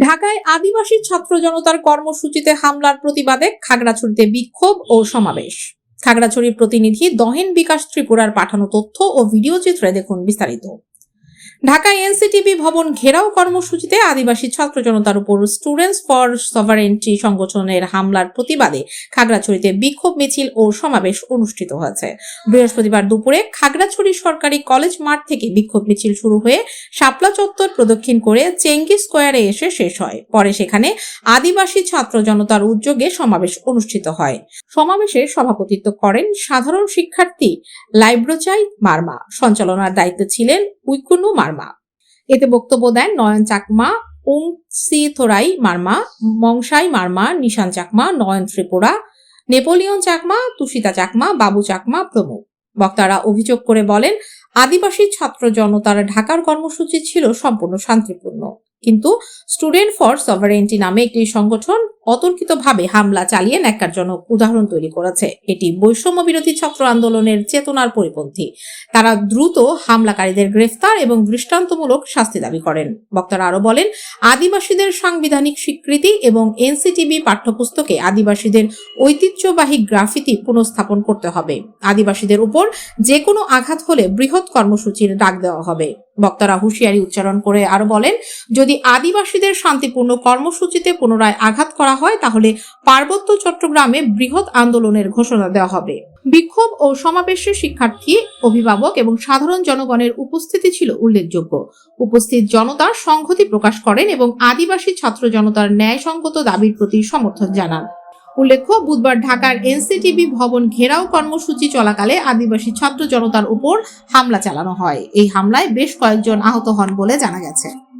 ঢাকায় আদিবাসী ছাত্র জনতার কর্মসূচিতে হামলার প্রতিবাদে খাগড়াছড়িতে বিক্ষোভ ও সমাবেশ। খাগড়াছড়ির প্রতিনিধি দহেন বিকাশ ত্রিপুরার পাঠানো তথ্য ও ভিডিও চিত্রে দেখুন বিস্তারিত। ঢাকায় এনসিটিভি ভবন ঘেরাও কর্মসূচিতে আদিবাসী ছাত্র জনতার উপর স্টুডেন্টস ফর সভারেন্টি সংগঠনের হামলার প্রতিবাদে খাগড়াছড়িতে বিক্ষোভ মিছিল ও সমাবেশ অনুষ্ঠিত হয়েছে। বৃহস্পতিবার দুপুরে খাগড়াছড়ি সরকারি কলেজ মাঠ থেকে বিক্ষোভ মিছিল শুরু হয়ে শাপলা চত্বর প্রদক্ষিণ করে চেঙ্গি স্কোয়ারে এসে শেষ হয়। পরে সেখানে আদিবাসী ছাত্র জনতার উদ্যোগে সমাবেশ অনুষ্ঠিত হয়। সমাবেশে সভাপতিত্ব করেন সাধারণ শিক্ষার্থী লাইব্রোচাই মার্মা। সঞ্চালনার দায়িত্বে ছিলেন উইকুনু মার্মা। এতে বক্তব্য দেন নয়ন চাকমা উং সি থোরাই মার্মা, মংসাই মার্মা, নিশান চাকমা, নয়ন ত্রিপুরা, নেপোলিয়ন চাকমা, তুষিতা চাকমা, বাবু চাকমা প্রমুখ। বক্তারা অভিযোগ করে বলেন, আদিবাসী ছাত্র জনতার ঢাকার কর্মসূচি ছিল সম্পূর্ণ শান্তিপূর্ণ। কিন্তু স্টুডেন্ট ফর সভারেন্টি নামে একটি সংগঠন অতর্কিতভাবে হামলা চালিয়ে ন্যাক্কারজনক উদাহরণ তৈরি করেছে। এটি বৈষম্য বিরোধী ছাত্র আন্দোলনের চেতনার পরিপন্থী। তারা দ্রুত হামলাকারীদের গ্রেফতার এবং দৃষ্টান্তমূলক শাস্তি দাবি করেন। বক্তারা আরও বলেন, আদিবাসীদের সাংবিধানিক স্বীকৃতি এবং এনসিটিবি পাঠ্যপুস্তকে আদিবাসীদের ঐতিহ্যবাহী গ্রাফিতি পুনঃস্থাপন করতে হবে। আদিবাসীদের উপর যে কোনো আঘাত হলে বৃহৎ কর্মসূচির ডাক দেওয়া হবে। বক্তারা হুঁশিয়ারি উচ্চারণ করে আরও বলেন, যদি আদিবাসীদের শান্তিপূর্ণ কর্মসূচিতে পুনরায় আঘাত করা হয়, তাহলে পার্বত্য চট্টগ্রামে বৃহৎ আন্দোলনের ঘোষণা দেওয়া হবে। বিক্ষোভ ও সমাবেশে শিক্ষার্থী, অভিভাবক এবং সাধারণ জনগণের উপস্থিতি ছিল উল্লেখযোগ্য। উপস্থিত জনতা সংহতি প্রকাশ করেন এবং আদিবাসী ছাত্র জনতার ন্যায়সঙ্গত দাবির প্রতি সমর্থন জানান। উল্লেখ্য, বুধবার ঢাকার এনসিটিভি ভবন ঘেরাও কর্মসূচি চলাকালে আদিবাসী ছাত্র জনতার উপর হামলা চালানো হয়। এই হামলায় বেশ কয়েকজন আহত হন বলে জানা গেছে।